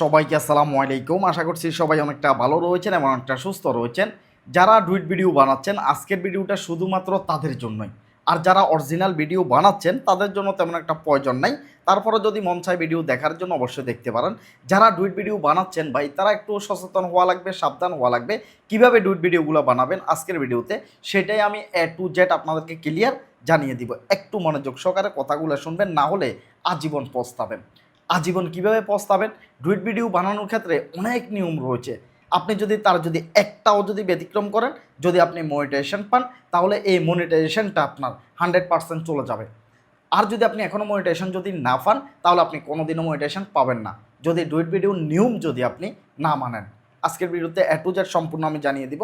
সবাইকে আসসালামু আলাইকুম। আশা করছি সবাই অনেকটা ভালো রয়েছেন এবং অনেকটা সুস্থ রয়েছেন। যারা ডুইট ভিডিও বানাচ্ছেন, আজকের ভিডিওটা শুধুমাত্র তাদের জন্যই। আর যারা অরিজিনাল ভিডিও বানাচ্ছেন, তাদের জন্য তেমন একটা প্রয়োজন নাই। তারপরে যদি মন চায় ভিডিও দেখার জন্য অবশ্যই দেখতে পারেন। যারা ডুইট ভিডিও বানাচ্ছেন ভাই, তারা একটু সচেতন হওয়া লাগবে, সাবধান হওয়া লাগবে। কীভাবে ডুইট ভিডিওগুলো বানাবেন আজকের ভিডিওতে, সেটাই আমি এ টু জেড আপনাদেরকে ক্লিয়ার জানিয়ে দিব। একটু মনোযোগ সহকারে কথাগুলো শুনবেন, না হলে আজীবন পস্তাবেন। আজীবন কীভাবে পস্তাবেন? ডুইট ভিডিও বানানোর ক্ষেত্রে অনেক নিয়ম রয়েছে। আপনি যদি তার যদি একটাও যদি ব্যতিক্রম করেন, যদি আপনি মনিটাইজেশন পান, তাহলে এই মনিটাইজেশনটা আপনার হান্ড্রেড পার্সেন্ট চলে যাবে। আর যদি আপনি এখনও মনিটাইজেশন যদি না পান, তাহলে আপনি কোনোদিনও মনিটাইজেশন পাবেন না। যদি ডুইট ভিডিও নিয়ম যদি আপনি না মানেন। আজকের ভিডিওতে এ টু জেড সম্পূর্ণ আমি জানিয়ে দিব।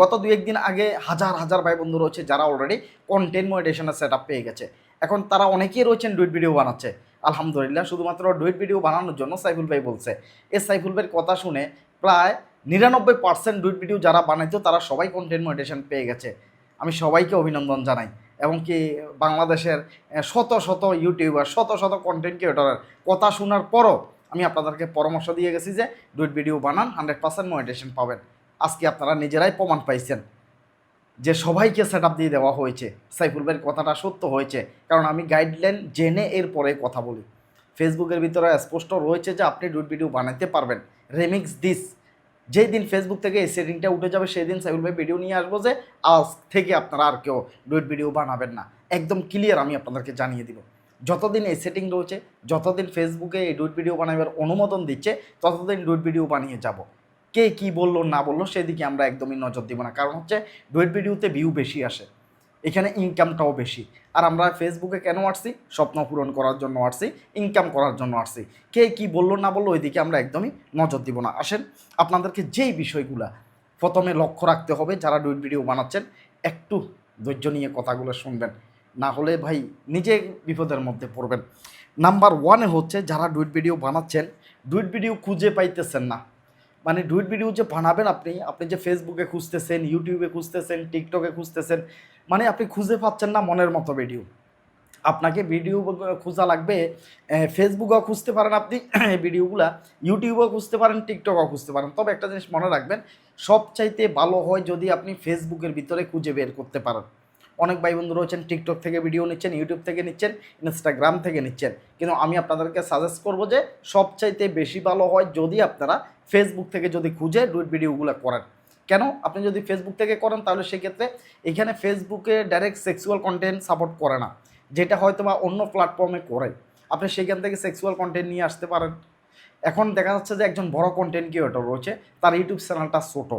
গত দু একদিন আগে হাজার হাজার ভাই বন্ধু রয়েছে যারা অলরেডি কন্টেন্ট মনিটাইজেশনের সেট পেয়ে গেছে। এখন তারা অনেকেই রয়েছেন ডুইট ভিডিও বানাচ্ছে। আলহামদুলিল্লাহ, শুধুমাত্র ডুইট ভিডিও বানানোর জন্য সাইফুল ভাই বলছে। এই সাইফুল ভাইয়ের কথা শুনে প্রায় নিরানব্বই পার্সেন্ট ডুইট ভিডিও যারা বানাইতো তারা সবাই কন্টেন্ট মনিটেশন পেয়ে গেছে। আমি সবাইকে অভিনন্দন জানাই। এবং কি বাংলাদেশের শত শত ইউটিউবার শত শত কন্টেন্ট ক্রিয়েটরের কথা শোনার পরও আমি আপনাদেরকে পরামর্শ দিয়ে গেছি যে ডুইট ভিডিও বানান হান্ড্রেড পার্সেন্ট মনিটেশন পাবেন। আজকে আপনারা নিজেরাই প্রমাণ পাইছেন। যে সবাইকে সেট দিয়ে দেওয়া হয়েছে, সাইফুল ভাইয়ের কথাটা সত্য হয়েছে, কারণ আমি গাইডলাইন জেনে এর পরে কথা বলি। ফেসবুকের ভিতরে স্পষ্ট রয়েছে যে আপনি ডুট ভিডিও বানাইতে পারবেন। রেমিক্স দিস যেই দিন ফেসবুক থেকে এই সেটিংটা উঠে যাবে সেই দিন সাইফুল ভাই ভিডিও নিয়ে আসব যে আজ থেকে আপনারা আর কেউ ডুট ভিডিও বানাবেন না। একদম ক্লিয়ার আমি আপনাদেরকে জানিয়ে দিব। যতদিন এই সেটিং রয়েছে, যতদিন ফেসবুকে এই ডুট ভিডিও বানাবার অনুমোদন দিচ্ছে, ততদিন ডুট ভিডিও বানিয়ে যাব। কে কি বলল, না বলল, সেদিকে আমরা একদমই নজর দিব না। কারণ হচ্ছে ডুয়েট ভিডিওতে ভিউ বেশি আসে, এখানে ইনকামটাও বেশি। আর আমরা ফেসবুকে কেন আসছি? স্বপ্ন পূরণ করার জন্য আসছি ইনকাম করার জন্য আসছি। কে কি বলল, না বলল ওইদিকে আমরা একদমই নজর দিব না। আসেন, আপনাদেরকে যেই বিষয়গুলা প্রথমে লক্ষ্য রাখতে হবে, যারা ডুইট ভিডিও বানাচ্ছেন, একটু ধৈর্য নিয়ে কথাগুলো শুনবেন। না হলে ভাই নিজে বিপদের মধ্যে পড়বেন। নাম্বার ওয়ানে হচ্ছে, যারা ডুইট ভিডিও বানাচ্ছেন ডুইট ভিডিও খুঁজে পাইতেছেন না। মানে ডুইট ভিডিও যে বানাবেন আপনি আপনি যে ফেসবুকে খুঁজতেছেন ইউটিউবে খুঁজতেছেন টিকটকে খুঁজতেছেন মানে আপনি খুঁজে পাচ্ছেন না মনের মতো ভিডিও আপনাকে ভিডিও খোঁজা লাগবে ফেসবুকেও খুঁজতে পারেন আপনি ভিডিওগুলা ইউটিউবেও খুঁজতে পারেন টিকটকেও খুঁজতে পারেন। তবে একটা জিনিস মনে রাখবেন, সবচাইতে ভালো হয় যদি আপনি ফেসবুকের ভিতরে খুঁজে বের করতে পারেন। অনেক ভাই বন্ধু রয়েছেন টিকটক থেকে ভিডিও নিচ্ছেন ইউটিউব থেকে নিচ্ছেন ইনস্টাগ্রাম থেকে নিচ্ছেন। কিন্তু আমি আপনাদেরকে সাজেস্ট করব যে, সবচাইতে বেশি ভালো হয় যদি আপনারা ফেসবুক থেকে যদি খুঁজে রুট ভিডিওগুলো করেন। কেন? আপনি যদি ফেসবুক থেকে করেন, তাহলে সেক্ষেত্রে এখানে ফেসবুকে ডাইরেক্ট সেক্সুয়াল কন্টেন্ট সাপোর্ট করে না। যেটা হয়তো বা অন্য প্ল্যাটফর্মে করে। আপনি সেখান থেকে সেক্সুয়াল কন্টেন্ট নিয়ে আসতে পারেন। এখন দেখা যাচ্ছে যে একজন বড় কন্টেন্ট ক্রিয়েটর রয়েছে, তার ইউটিউব চ্যানেলটা ছোটো।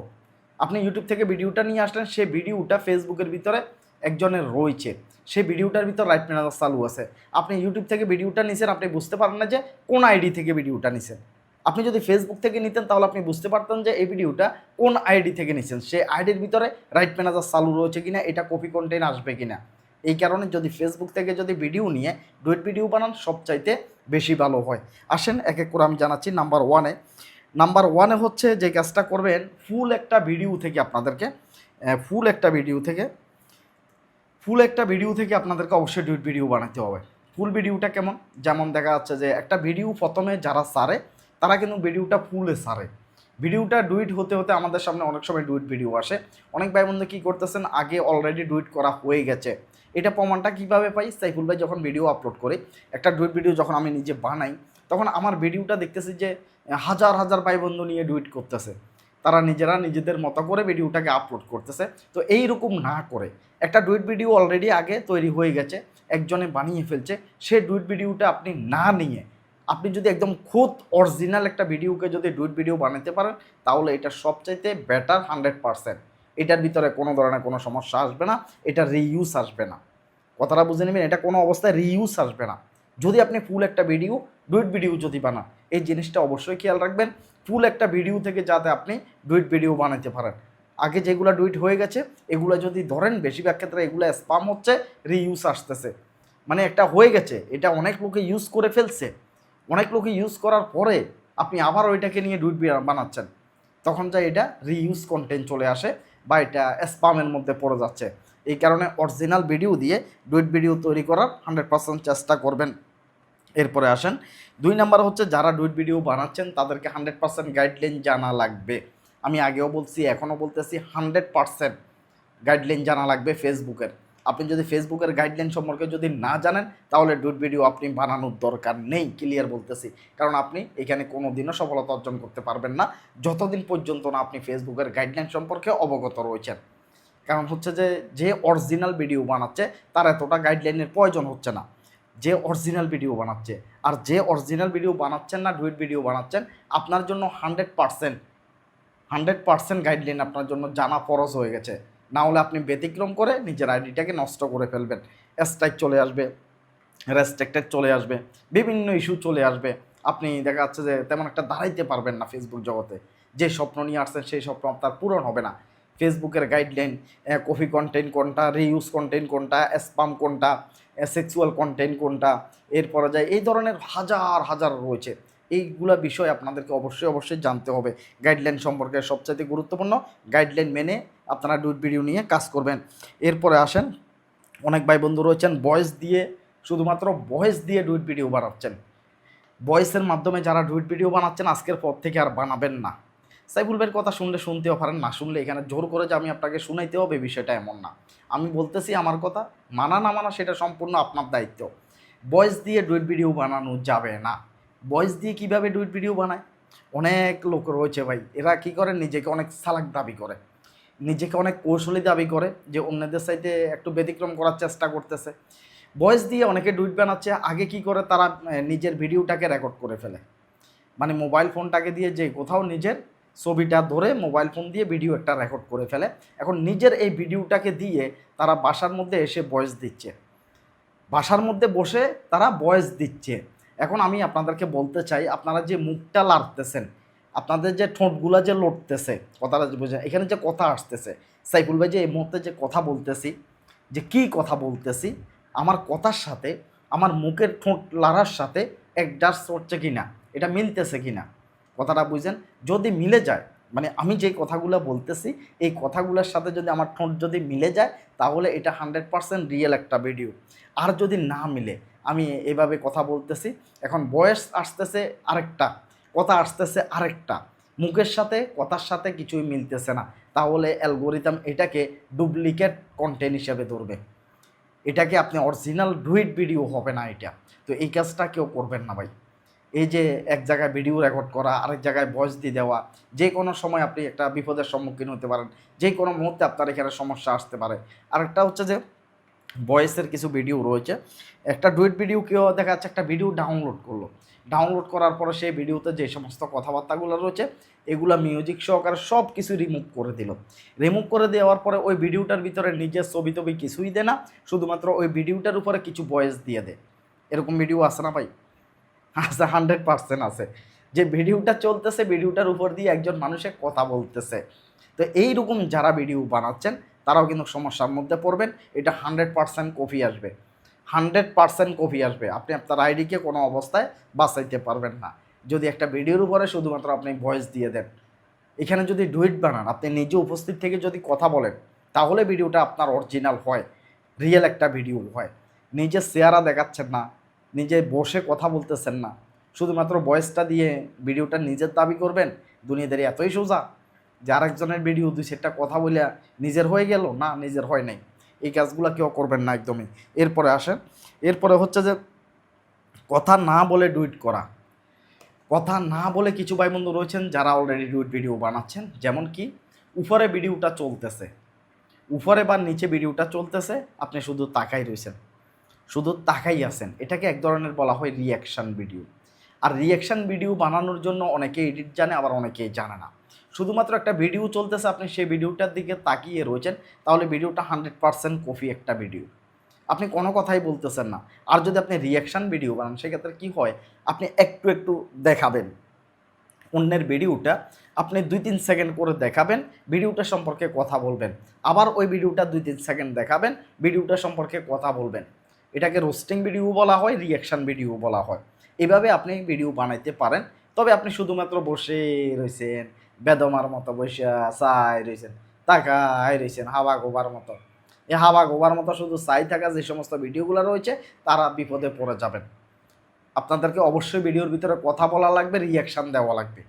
আপনি ইউটিউব থেকে ভিডিওটা নিয়ে আসলেন সেই ভিডিওটা ফেসবুকের ভিতরে একজনের রয়েছে। সেই ভিডিওটার ভিতর রাইট ম্যানেজার চালু আছে। আপনি ইউটিউব থেকে ভিডিওটা নিছেন, আপনি বুঝতে পারেন না যে কোন আইডি থেকে ভিডিওটা নিছেন। আপনি যদি ফেসবুক থেকে নিতেন, তাহলে আপনি বুঝতে পারতেন যে এই ভিডিওটা কোন আইডি থেকে নিছেন। সেই আইডির ভিতরে রাইট ম্যানেজার চালু রয়েছে কিনা, এটা কপি কন্টেন্ট আসবে কিনা। এই কারণে যদি ফেসবুক থেকে যদি ভিডিও নিয়ে ডুয়েট ভিডিও বানান, সবচাইতে বেশি ভালো হয়। আসেন, এক এক করে আমি জানাচ্ছি। নাম্বার ওয়ানে নাম্বার ওয়ানে হচ্ছে যে কাজটা করবেন ফুল একটা ভিডিও থেকে আপনাদেরকে ফুল একটা ভিডিও থেকে ফুল একটা ভিডিও থেকে আপনাদেরকে অবশ্যই ডুইট ভিডিও বানাতে হবে। ফুল ভিডিওটা কেমন? যেমন দেখা যাচ্ছে যে একটা ভিডিও প্রথমে যারা সারে, তারা কিন্তু ভিডিওটা ফুলে সারে। ভিডিওটা ডুইট হতে হতে আমাদের সামনে অনেক সময় ডুইট ভিডিও আসে। অনেক ভাই বন্ধু কী করতেছেন, আগে অলরেডি ডুইট করা হয়ে গেছে। এটা প্রমাণটা কীভাবে পাই? সাইফুল ভাই যখন ভিডিও আপলোড করি, একটা ডুইট ভিডিও যখন আমি নিজে বানাই, তখন আমার ভিডিওটা দেখতেছি যে হাজার হাজার ভাই বন্ধু নিয়ে ডুইট করতেছে। তারা নিজেরা নিজেদের মতো করে ভিডিওটাকে আপলোড করতেছে। তো এই রকম না করে। একটা ডুইট ভিডিও অলরেডি আগে তৈরি হয়ে গেছে, একজনে বানিয়ে ফেলছে, সে ডুইট ভিডিওটা আপনি না নিয়ে, আপনি যদি একদম খুদ অরিজিনাল একটা ভিডিওকে যদি ডুইট ভিডিও বানাতে পারেন, তাহলে এটা সবচাইতে বেটার হান্ড্রেড পারসেন্ট এটার ভিতরে কোনো ধরনের কোনো সমস্যা আসবে না, এটা রিইউজ আসবে না। কথাটা বুঝে নেবেন, এটা কোনো অবস্থায় রিইউজ আসবে না। যদি আপনি ফুল একটা ভিডিও ডুইট ভিডিও যদি বানান এই জিনিসটা অবশ্যই খেয়াল রাখবেন। ফুল একটা ভিডিও থেকে যাতে আপনি ডুইট ভিডিও বানাতে পারেন। আগে যেগুলো ডুইট হয়ে গেছে, এগুলো যদি ধরেন, বেশিরভাগ ক্ষেত্রে এগুলো স্পাম হচ্ছে রিইউজ আসতেছে। মানে একটা হয়ে গেছে, এটা অনেক লোকে ইউজ করে ফেলছে। অনেক লোকে ইউজ করার পরে আপনি আবার ওইটাকে নিয়ে ডুইট বানাচ্ছেন। তখন যা এটা রিইউজ কন্টেন্ট চলে আসে বা এটা স্পামের মধ্যে পড়ে যাচ্ছে। এই কারণে অরিজিনাল ভিডিও দিয়ে ডুইট ভিডিও তৈরি করার হান্ড্রেড পার্সেন্ট চেষ্টা করবেন। এরপরে আসেন। দুই নাম্বার হচ্ছে, যারা ডুইট ভিডিও বানাচ্ছেন, তাদেরকে হান্ড্রেড পার্সেন্ট গাইডলাইন জানা লাগবে। আমি আগেও বলছি, এখনও বলতেছি, হান্ড্রেড পার্সেন্ট গাইডলাইন জানা লাগবে ফেসবুকের। আপনি যদি ফেসবুকের গাইডলাইন সম্পর্কে যদি না জানেন, তাহলে ডুট ভিডিও আপনি বানানোর দরকার নেই, ক্লিয়ার বলতেছি। কারণ আপনি এখানে কোনো দিনও সফলতা অর্জন করতে পারবেন না, যতদিন পর্যন্ত না আপনি ফেসবুকের গাইডলাইন সম্পর্কে অবগত রয়েছেন। কারণ হচ্ছে যে যে অরিজিনাল ভিডিও বানাচ্ছে, তার এতটা গাইডলাইনের প্রয়োজন হচ্ছে না। যে অরিজিনাল ভিডিও বানাচ্ছে। আর যে অরিজিনাল ভিডিও বানাচ্ছেন না ডুইট ভিডিও বানাচ্ছেন, আপনার জন্য hundred percent hundred percent guideline আপনার জন্য জানা ফরজ হয়ে গেছে। না হলে আপনি ব্যতিক্রম করে নিজের আইডিটাকে নষ্ট করে ফেলবেন। স্ট্রাইক চলে আসবে রেস্ট্রিক্টেড চলে আসবে, বিভিন্ন ইস্যু চলে আসবে। আপনি দেখা যাচ্ছে যে তেমন একটা দাঁড়াইতে পারবেন না ফেসবুক জগতে। যে স্বপ্ন নিয়ে আসছেন, সেই স্বপ্ন আপনার পূরণ হবে না। ফেসবুকের গাইডলাইন কফি কন্টেন্ট কোনটা রিউজ কন্টেন্ট কোনটা স্পাম কোনটা সেক্সুয়াল কন্টেন্ট কোনটা, এরপরে যায়, এই ধরনের হাজার হাজার রয়েছে। এইগুলা বিষয় আপনাদেরকে অবশ্যই অবশ্যই জানতে হবে। গাইডলাইন সম্পর্কে সবচাইতে গুরুত্বপূর্ণ গাইডলাইন মেনে আপনারা ডুট ভিডিও নিয়ে কাজ করবেন। এরপরে আসেন, অনেক ভাই বন্ধু রয়েছেন ভয়েস দিয়ে, শুধুমাত্র ভয়েস দিয়ে ডুইট ভিডিও বানাচ্ছেন। ভয়েসের মাধ্যমে যারা ডুইট ভিডিও বানাচ্ছেন, আজকের পর থেকে আর বানাবেন না। সাইফুল ভাইয়ের কথা শুনলে শুনতেও পারেন, না শুনলে এখানে জোর করে যে আমি আপনাকে শুনাইতে হবে বিষয়টা এমন না। আমি বলতেছি আমার কথা, মানা না মানা সেটা সম্পূর্ণ আপনার দায়িত্ব। ভয়েস দিয়ে ডুইট ভিডিও বানানো যাবে না। ভয়েস দিয়ে কীভাবে ডুইট ভিডিও বানায়? অনেক লোক রয়েছে ভাই, এরা কি করে? নিজেকে অনেক সালাক দাবি করে। নিজেকে অনেক কৌশলী দাবি করে যে অন্যদের সাইতে একটু ব্যতিক্রম করার চেষ্টা করতেছে। ভয়েস দিয়ে অনেকে ডুইট বানাচ্ছে, আগে কি করে? তারা নিজের ভিডিওটাকে রেকর্ড করে ফেলে। মানে মোবাইল ফোনটাকে দিয়ে যে কোথাও নিজের ছবিটা ধরে মোবাইল ফোন দিয়ে ভিডিও একটা রেকর্ড করে ফেলে। এখন নিজের এই ভিডিওটাকে দিয়ে তারা বাসার মধ্যে এসে ভয়েস দিচ্ছে। বাসার মধ্যে বসে তারা ভয়েস দিচ্ছে। এখন আমি আপনাদেরকে বলতে চাই, আপনারা যে মুখটা লাড়তেছেন, আপনাদের যে ঠোঁটগুলা যে লড়তেছে কথাটা যে বোঝেন এখানে যে কথা আসতেছে, সাইফুল ভাই যে এই মুহূর্তে যে কথা বলতেছি, যে কি কথা বলতেছি, আমার কথার সাথে, আমার মুখের ঠোঁট লাড়ার সাথে অ্যাডজাস্ট হচ্ছে কি না এটা মিলতেছে কি না কথাটা বুঝেন, যদি মিলে যায় মানে আমি যে কথাগুলো বলতেছি, এই কথাগুলোর সাথে যদি আমার ঠোঁট যদি মিলে যায়, তাহলে এটা হান্ড্রেড পারসেন্ট রিয়েল একটা ভিডিও। আর যদি না মিলে, আমি এভাবে কথা বলতেছি, এখন বয়স আসতেছে আরেকটা, কথা আসতেছে আরেকটা, মুখের সাথে, কথার সাথে কিছুই মিলতেছে না, তাহলে অ্যালগোরিদম এটাকে ডুপ্লিকেট কন্টেন্ট হিসেবে ধরবে। এটাকে আপনি অরিজিনাল ডুইট ভিডিও হবে না এটা। তো এই কাজটা কেউ করবেন না ভাই। এই যে এক জায়গায় ভিডিও রেকর্ড করা, আরেক জায়গায় ভয়েস দিয়ে দেওয়া, যে কোনো সময় আপনি একটা বিপদের সম্মুখীন হতে পারেন, যে কোনো মুহূর্তে আপনার এখানে সমস্যা আসতে পারে। আরেকটা হচ্ছে যে ভয়েসের কিছু ভিডিও রয়েছে। একটা ডুইট ভিডিও কেউ দেখা যাচ্ছে একটা ভিডিও ডাউনলোড করল। ডাউনলোড করার পরে সেই ভিডিওতে যে সমস্ত কথাবার্তাগুলো রয়েছে, এগুলো মিউজিক সহকারে সব কিছু রিমুভ করে দিল। রিমুভ করে দেওয়ার পরে ওই ভিডিওটার ভিতরে নিজের ছবি টবি কিছুই দেয় না, শুধুমাত্র ওই ভিডিওটার উপরে কিছু ভয়েস দিয়ে দেয়। এরকম ভিডিও আসে না ভাই? আছে হান্ড্রেড পার্সেন্ট আছে। যে ভিডিওটা চলতেছে, ভিডিওটার উপর দিয়ে একজন মানুষের কথা বলতেছে। তো এইরকম যারা ভিডিও বানাচ্ছেন, তারাও কিন্তু সমস্যার মধ্যে পড়বেন। এটা হান্ড্রেড পার্সেন্ট কপি আসবে। হান্ড্রেড পার্সেন্ট কপি আসবে। আপনি আপনার আইডিকে কোনো অবস্থায় বাঁচাইতে পারবেন না। যদি একটা ভিডিওর উপরে শুধুমাত্র আপনি ভয়েস দিয়ে দেন। এখানে যদি ডুইট বানান, আপনি নিজে উপস্থিত থেকে যদি কথা বলেন, তাহলে ভিডিওটা আপনার অরিজিনাল হয়। রিয়েল একটা ভিডিও হয়। নিজের চেহারা দেখাচ্ছেন না। নিজে বসে কথা বলতেছেন না। শুধুমাত্র ভয়েসটা দিয়ে ভিডিওটা নিজের দাবি করবেন? দুনিয়াদের এতই সোজা। যে আরেকজনের ভিডিও দুই সেটা কথা বলে নিজের হয়ে গেল? না, নিজের হয় নাই। এই কাজগুলো কেউ করবেন না একদমই। এরপরে আসেন। এরপরে হচ্ছে যে কথা না বলে ডুইট করা। কথা না বলে কিছু ভাই বন্ধু রয়েছেন যারা অলরেডি ডুইট ভিডিও বানাচ্ছেন। যেমন কি, উপরে ভিডিওটা চলতেছে। উপরে বা নিচে ভিডিওটা চলতেছে। আপনি শুধু তাকাই রয়েছেন। শুধু তাকাই আছেন। এটাকে এক ধরনের বলা হয় রিয়াকশান ভিডিও আর রিয়াকশান ভিডিও বানানোর জন্য অনেকে এডিট জানে, আবার অনেকেই জানে না। শুধুমাত্র একটা ভিডিও চলতেছে, আপনি সেই ভিডিওটার দিকে তাকিয়ে রয়েছেন, তাহলে ভিডিওটা হান্ড্রেড পার্সেন্ট কপি একটা ভিডিও আপনি কোনো কথাই বলতেছেন না। আর যদি আপনি রিয়াকশান ভিডিও বানান, সেক্ষেত্রে কী হয়? আপনি একটু একটু দেখাবেন। অন্যের ভিডিওটা আপনি দুই তিন সেকেন্ড করে দেখাবেন ভিডিওটা সম্পর্কে কথা বলবেন। আবার ওই ভিডিওটা দুই তিন সেকেন্ড দেখাবেন ভিডিওটা সম্পর্কে কথা বলবেন। এটাকে রোস্টিং ভিডিও বলা হয় রিয়াকশান ভিডিও বলা হয়। এভাবে আপনি ভিডিও বানাইতে পারেন। তবে আপনি শুধুমাত্র বসে রয়েছেন, বেদমার মতো বসে চাই রয়েছেন, তাকাই রয়েছেন হাওয়া গোবার মতো। এই হাওয়া গোবার মতো শুধু চাই থাকা যে সমস্ত ভিডিওগুলো রয়েছে, তারা বিপদে পড়ে যাবেন। আপনাদেরকে অবশ্যই ভিডিওর ভিতরে কথা বলা লাগবে রিয়াকশান দেওয়া লাগবে।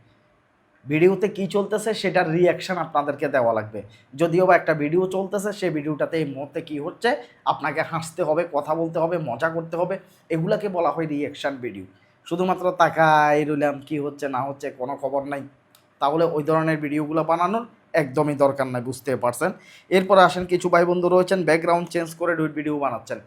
ভিডিওতে কি চলতেছে সেটার রিয়াকশান আপনাদেরকে দেওয়া লাগবে। যদিও বা একটা ভিডিও চলতেছে, সেই ভিডিওটাতে এই মুহূর্তে কী হচ্ছে, আপনাকে হাসতে হবে, কথা বলতে হবে, মজা করতে হবে, এগুলাকে বলা হয় রিয়াকশান ভিডিও শুধুমাত্র তাকাই রইলাম, কি হচ্ছে, না হচ্ছে, কোনো খবর নাই। তাহলে ওই ধরনের ভিডিওগুলো বানানোর একদমই দরকার নাই বুঝতে পারছেন? এরপরে আসেন, কিছু ভাই বন্ধু রয়েছেন ব্যাকগ্রাউন্ড চেঞ্জ করে ডুইট ভিডিও বানাচ্ছেন।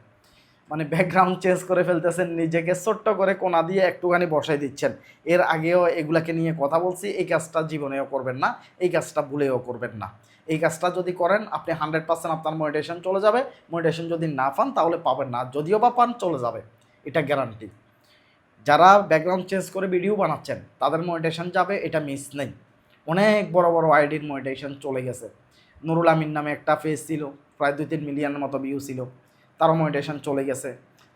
মানে ব্যাকগ্রাউন্ড চেঞ্জ করে ফেলতেছেন, নিজেকে ছোট্ট করে কোনা দিয়ে একটুখানি বসাই দিচ্ছেন। এর আগেও এগুলাকে নিয়ে কথা বলছি, এই কাজটা জীবনেও করবেন না, এই কাজটা ভুলেও করবেন না। এই কাজটা যদি করেন, আপনি হান্ড্রেড পার্সেন্ট আপনার মনিটেশন চলে যাবে। মনিটেশন যদি না পান, তাহলে পাবেন না। যদিও বা পান, চলে যাবে। এটা গ্যারান্টি যারা ব্যাকগ্রাউন্ড চেঞ্জ করে ভিডিও বানাচ্ছেন, তাদের মনিটেশন যাবে, এটা মিস নেই। অনেক বড় বড় আইডির মনিটেশন চলে গেছে। নুরুল আমিন নামে একটা ফেস ছিল, প্রায় দুই তিন মিলিয়নের মতো ভিউ ছিল। তারও মনিটেশন চলে গেছে।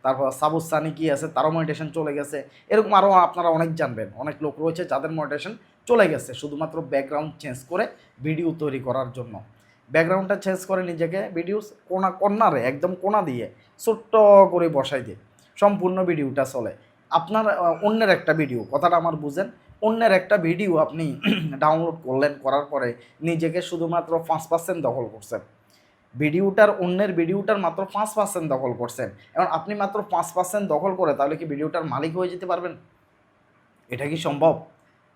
তারপর সাবুস সানি কি আছে, তারও মনিটেশন চলে গেছে। এরকম আরও আপনারা অনেক জানবেন। অনেক লোক রয়েছে যাদের মনিটেশন চলে গেছে, শুধুমাত্র ব্যাকগ্রাউন্ড চেঞ্জ করে ভিডিও তৈরি করার জন্য। ব্যাকগ্রাউন্ডটা চেঞ্জ করে নিজেকে ভিডিও কোনা কর্নারে একদম কোনা দিয়ে, ছোট্ট করে বসাই দিয়ে সম্পূর্ণ ভিডিওটা চলে। আপনার অন্যের একটা ভিডিও কথাটা আমার বুঝেন। অন্যের একটা ভিডিও আপনি ডাউনলোড করলেন, করার পরে নিজেকে শুধুমাত্র পাঁচ পার্সেন্ট দখল করছেন। ভিডিওটার অন্যের ভিডিওটার মাত্র পাঁচ পার্সেন্ট দখল করছেন। এবং আপনি মাত্র পাঁচ পার্সেন্ট দখল করে তাহলে কি ভিডিওটার মালিক হয়ে যেতে পারবেন? এটা কি সম্ভব?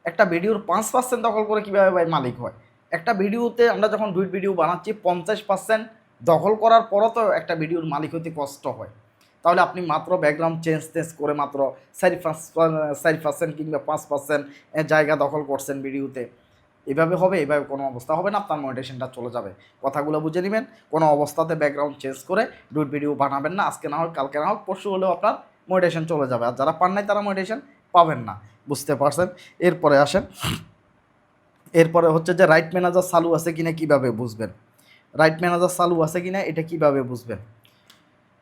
একটা ভিডিওর পাঁচ পার্সেন্ট দখল করে কীভাবে ভাই মালিক হয়? একটা ভিডিওতে আমরা যখন ডুইট ভিডিও বানাচ্ছি, পঞ্চাশ পার্সেন্ট দখল করার পরও তো একটা ভিডিওর মালিক হতে কষ্ট হয়। তাহলে আপনি মাত্র ব্যাকগ্রাউন্ড চেঞ্জ টেঞ্জ করে মাত্র চারি পাঁচ, চারি পার্সেন্ট কিংবা পাঁচ পার্সেন্ট জায়গা দখল করছেন ভিডিওতে। এভাবে হবে, এভাবে কোনো অবস্থা হবে না, আপনার মনিটেশনটা চলে যাবে। কথাগুলো বুঝে নেবেন, কোনো অবস্থাতে ব্যাকগ্রাউন্ড চেঞ্জ করে ডুট ভিডিও বানাবেন না, আজকে না হোক, কালকে না হোক, পরশু হলেও আপনার মনিটেশন চলে যাবে। আর যারা পান নাই, তারা মনিটেশন পাবেন না, বুঝতে পারছেন? এরপরে আসেন। এরপরে হচ্ছে যে রাইট ম্যানেজার চালু আছে কিনা কীভাবে বুঝবেন? রাইট ম্যানেজার চালু আছে কিনা, এটা কীভাবে বুঝবেন?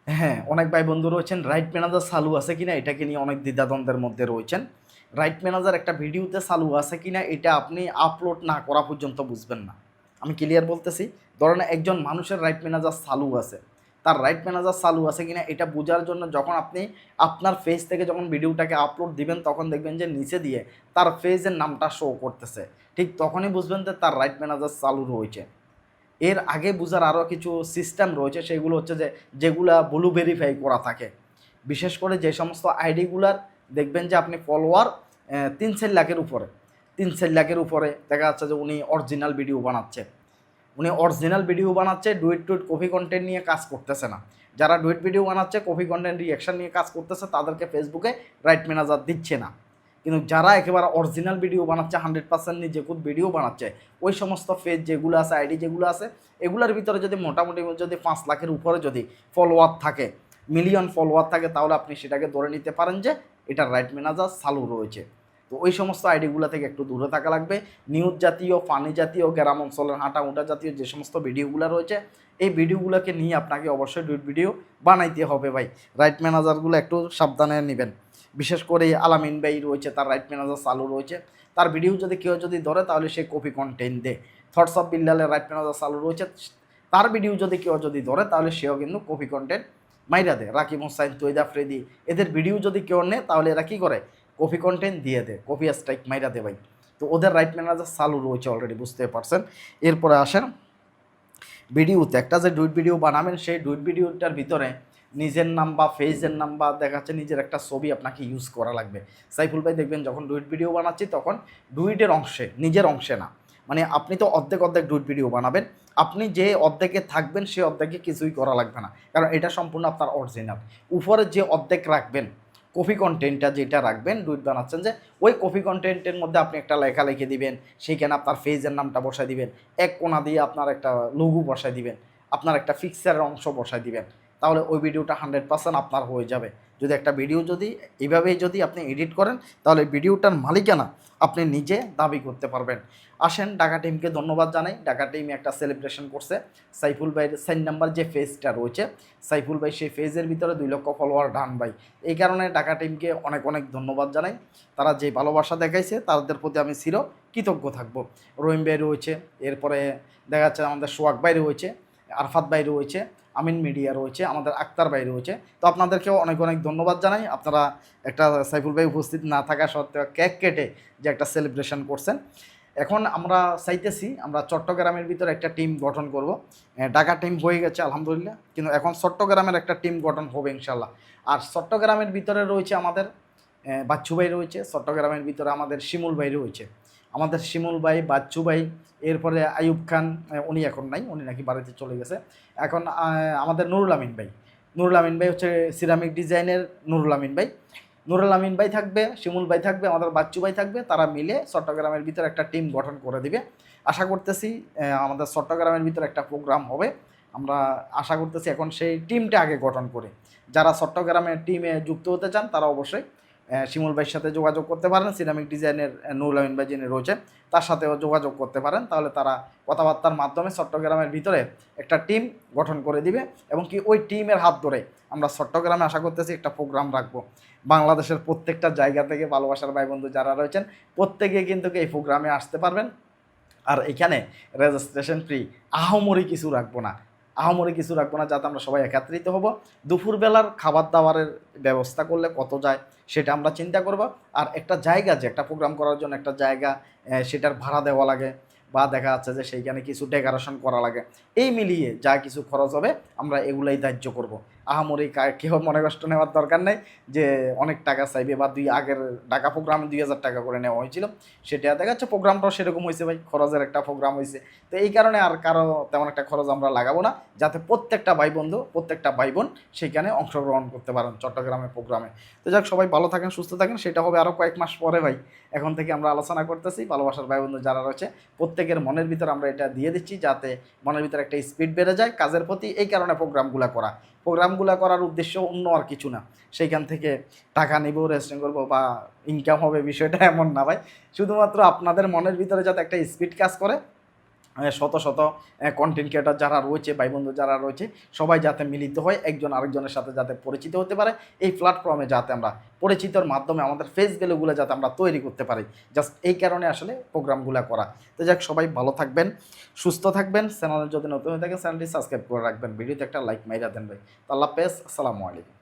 হ্যাঁ অনেক ভাই বন্ধু রয়েছেন রাইট ম্যানেজার চালু আছে কিনা, এটাকে নিয়ে অনেক দ্বিধাদ্বন্দ্বের মধ্যে রয়েছেন। রাইট ম্যানেজার একটা ভিডিওতে চালু আছে কিনা এটা আপনি আপলোড না করা পর্যন্ত বুঝবেন না। আমি ক্লিয়ার বলতেছি, ধরেন একজন মানুষের রাইট ম্যানেজার চালু আছে। তার রাইট ম্যানেজার চালু আছে কিনা এটা বোঝার জন্য যখন আপনি আপনার ফেজ থেকে যখন ভিডিওটাকে আপলোড দিবেন, তখন দেখবেন যে নিচে দিয়ে তার ফেজের নামটা শো করতেছে। ঠিক তখনই বুঝবেন যে তার রাইট ম্যানেজার চালু রয়েছে। এর আগে বোঝার আরও কিছু সিস্টেম রয়েছে, সেগুলো হচ্ছে যে যেগুলা ব্লু ভেরিফাই করা থাকে। বিশেষ করে যে সমস্ত আইডিগুলার দেখবেন যে আপনি ফলোয়ার তিন চার লাখের উপরে। তিন চার লাখের উপরে দেখা যাচ্ছে যে উনি অরিজিনাল ভিডিও বানাচ্ছে। উনি অরিজিনাল ভিডিও বানাচ্ছে ডুইট টুইট কপি কন্টেন্ট নিয়ে কাজ করতেছে না। যারা ডুইট ভিডিও বানাচ্ছে কপি কন্টেন্ট রিয়াকশন নিয়ে কাজ করতেছে, তাদেরকে ফেসবুকে রাইট ম্যানেজার দিচ্ছে না। কিন্তু যারা একেবারে অরিজিনাল ভিডিও বানাচ্ছে হান্ড্রেড পার্সেন্ট নিজে খুব ভিডিও বানাচ্ছে, ওই সমস্ত পেজ যেগুলো আছে আইডি যেগুলো আছে, এগুলোর ভিতরে যদি মোটামুটি যদি পাঁচ লাখের উপরে যদি ফলোয়ার থাকে মিলিয়ন ফলোয়ার থাকে, তাহলে আপনি সেটাকে ধরে নিতে পারেন যে এটা রাইট ম্যানেজার চালু রয়েছে। তো ওই সমস্ত আইডিগুলো থেকে একটু দূরে থাকা লাগবে। নিউজ জাতীয় ফানি জাতীয়, গ্রাম অঞ্চলের হাঁটা উঁটা জাতীয় যে সমস্ত ভিডিওগুলো রয়েছে, এই ভিডিওগুলোকে নিয়ে আপনাকে অবশ্যই ডুইট ভিডিও বানাইতে হবে ভাই। রাইট ম্যানেজারগুলো একটু সাবধানে নেবেন। বিশেষ করে আলামিন ভাই রয়েছে, তার রাইট ম্যানেজার চালু রয়েছে। তার ভিডিও যদি কেউ যদি ধরে, তাহলে সে কপি কন্টেন্ট দেয় থটস অফ বিল্লালের রাইট ম্যানেজার চালু রয়েছে। তার ভিডিও যদি কেউ যদি ধরে, তাহলে সেও কিন্তু কপি কন্টেন্ট মাইরা দেয়। রাকিব হোসাইন তৈদা ফ্রেদি, এদের ভিডিও যদি কেউ নেয়, তাহলে এরা কী করে? কপি কন্টেন্ট দিয়ে দেয় কপি স্ট্রাইক মাইরা দেয় ভাই। তো ওদের রাইট ম্যানেজার চালু রয়েছে অলরেডি বুঝতে পারছেন? এরপরে আসেন, ভিডিওতে একটা যে ডুইট ভিডিও বানাবেন, সেই ডুইট ভিডিওটার ভিতরে নিজের নাম বা ফেজের নাম বা দেখা যাচ্ছে নিজের একটা ছবি আপনাকে ইউজ করা লাগবে। সাইফুল ভাই, দেখবেন যখন ডুইট ভিডিও বানাচ্ছি, তখন ডুইটের অংশে, নিজের অংশে না। মানে আপনি তো অর্ধেক অর্ধেক ডুইট ভিডিও বানাবেন। আপনি যে অর্ধেকে থাকবেন সেই অর্ধেকে কিছুই করা লাগবে না। কারণ এটা সম্পূর্ণ আপনার অরিজিনাল উপরে যে অর্ধেক রাখবেন কফি কন্টেন্টটা যেটা রাখবেন ডুইট বানাচ্ছেন যে, ওই কফি কন্টেন্টের মধ্যে আপনি একটা লেখা লিখে দিবেন, সেইখানে আপনার ফেজের নামটা বসাই দিবেন, এক কোনা দিয়ে আপনার একটা লঘু বসাই দিবেন, আপনার একটা ফিক্সারের অংশ বসাই দিবেন। তাহলে ওই ভিডিওটা হান্ড্রেড পার্সেন্ট আপনার হয়ে যাবে। যদি একটা ভিডিও যদি এইভাবেই যদি আপনি এডিট করেন, তাহলে ভিডিওটার মালিকানা আপনি নিজে দাবি করতে পারবেন। আসেন, ঢাকা টিমকে ধন্যবাদ জানাই। ঢাকা টিম একটা সেলিব্রেশন করছে। সাইফুল ভাইয়ের সাইন নাম্বার যে ফেজটা রয়েছে, সাইফুল ভাই সেই ফেজের ভিতরে দুই লক্ষ ফলোয়ার ডান ভাই। এই কারণে ঢাকা টিমকে অনেক অনেক ধন্যবাদ জানাই। তারা যে ভালোবাসা দেখাইছে, তাদের প্রতি আমি চির কৃতজ্ঞ থাকব। রহিম ভাই রয়েছে, এরপরে দেখা যাচ্ছে আমাদের সোয়াক ভাই রয়েছে। আরফাত ভাই রয়েছে, আমিন মিডিয়া রয়েছে, আমাদের আক্তার ভাই রয়েছে। তো আপনাদেরকেও অনেক অনেক ধন্যবাদ জানাই। আপনারা একটা সাইফুল ভাই উপস্থিত না থাকা সত্ত্বেও কেক কেটে যে একটা সেলিব্রেশন করছেন। এখন আমরা চাইতেছি, আমরা চট্টগ্রামের ভিতরে একটা টিম গঠন করব। ঢাকা টিম হয়ে গেছে, আলহামদুলিল্লাহ। কিন্তু এখন চট্টগ্রামের একটা টিম গঠন হবে ইনশাল্লাহ আর চট্টগ্রামের ভিতরে রয়েছে আমাদের বাচ্চু ভাই রয়েছে, চট্টগ্রামের ভিতরে আমাদের শিমুল ভাই রয়েছে। আমাদের শিমুল ভাই, বাচ্চু ভাই, এরপরে আইয়ুব খান উনি এখন নাই, উনি নাকি বাড়িতে চলে গেছে। এখন আমাদের নুরুল আমিন ভাই। নুরুল আমিন ভাই হচ্ছে সিরামিক ডিজাইনের নুরুল আমিন ভাই। নুরুল আমিন ভাই থাকবে, শিমুল ভাই থাকবে, আমাদের বাচ্চু ভাই থাকবে, তারা মিলে চট্টগ্রামের ভিতরে একটা টিম গঠন করে দিবে। আশা করতেছি আমাদের চট্টগ্রামের ভিতরে একটা প্রোগ্রাম হবে। আমরা আশা করতেছি এখন সেই টিমটা আগে গঠন করে। যারা চট্টগ্রামের টিমে যুক্ত হতে চান, তারা অবশ্যই শিমুল ভাইয়ের সাথে যোগাযোগ করতে পারেন, সিরামিক ডিজাইনের নুরুল আমিন ভাই যিনি রয়েছে তার সাথেও যোগাযোগ করতে পারেন, তাহলে তারা কথাবার্তার মাধ্যমে চট্টগ্রামের ভিতরে একটা টিম গঠন করে দিবে এবং কি ওই টিমের হাত ধরে আমরা চট্টগ্রামে আশা করতেছি একটা প্রোগ্রাম রাখব। বাংলাদেশের প্রত্যেকটা জায়গা থেকে ভালোবাসার ভাই বন্ধু যারা রয়েছেন প্রত্যেকে কিন্তু এই প্রোগ্রামে আসতে পারবেন। আর এখানে রেজিস্ট্রেশন ফ্রি আহমরি কিছু রাখব না। আহমরি কিছু রাখব না, যাতে আমরা সবাই একত্রিত হব। দুপুরবেলার খাবার দাবারের ব্যবস্থা করলে কত যায় সেটা আমরা চিন্তা করব। আর একটা জায়গা যে, একটা প্রোগ্রাম করার জন্য একটা জায়গা সেটার ভাড়া দেওয়া লাগে বা দেখা যাচ্ছে যে, সেইখানে কিছু ডেকোরেশন করা লাগে। এই মিলিয়ে যা কিছু খরচ হবে, আমরা এগুলাই ধার্য করব। আহামরি কা- কেউ মনে কষ্ট নেওয়ার দরকার নেই যে অনেক টাকা চাইবে বা দুই আগের ঢাকা প্রোগ্রামে দুই হাজার টাকা করে নেওয়া হয়েছিল, সেটা দেখা যাচ্ছে প্রোগ্রামটাও সেরকম হয়েছে ভাই, খরচের একটা প্রোগ্রাম হয়েছে। তো এই কারণে আর কারও তেমন একটা খরচ আমরা লাগাবো না, যাতে প্রত্যেকটা ভাই বন্ধু প্রত্যেকটা ভাই বোন সেখানে অংশগ্রহণ করতে পারেন চট্টগ্রামের প্রোগ্রামে তো যাক, সবাই ভালো থাকেন, সুস্থ থাকেন, সেটা হবে আরও কয়েক মাস পরে ভাই। এখন থেকে আমরা আলোচনা করতেছি, ভালোবাসার ভাই বন্ধু যারা রয়েছে, প্রত্যেকের মনের ভিতর আমরা এটা দিয়ে দিচ্ছি যাতে মনের ভিতরে একটা স্পিড বেড়ে যায়, কাজের প্রতি এই কারণে প্রোগ্রামগুলো করা। প্রোগ্রামগুলো করার উদ্দেশ্য অন্য আর কিছু না। সেইখান থেকে টাকা নিব রেজিস্ট্রেশন করব বা ইনকাম হবে বিষয়টা এমন না ভাই। শুধুমাত্র আপনাদের মনের ভিতরে যাতে একটা স্পিড কাজ করে শত শত কন্টেন্ট ক্রিয়েটার যারা রয়েছে ভাই বন্ধু যারা রয়েছে, সবাই যাতে মিলিত হয়, একজন আরেকজনের সাথে যাতে পরিচিত হতে পারে, এই প্ল্যাটফর্মে যাতে আমরা পরিচিতর মাধ্যমে আমাদের ফেস ভ্যালুগুলো যাতে আমরা তৈরি করতে পারি। জাস্ট এই কারণে আসলে প্রোগ্রামগুলো করা। তো যাক, সবাই ভালো থাকবেন, সুস্থ থাকবেন চ্যানেলে যদি নতুন হয়ে থাকেন চ্যানেলটি সাবস্ক্রাইব করে রাখবেন, ভিডিওতে একটা লাইক মাইরা দেন ভাই। তো আল্লাহ হাফেজ, আসসালামু আলাইকুম।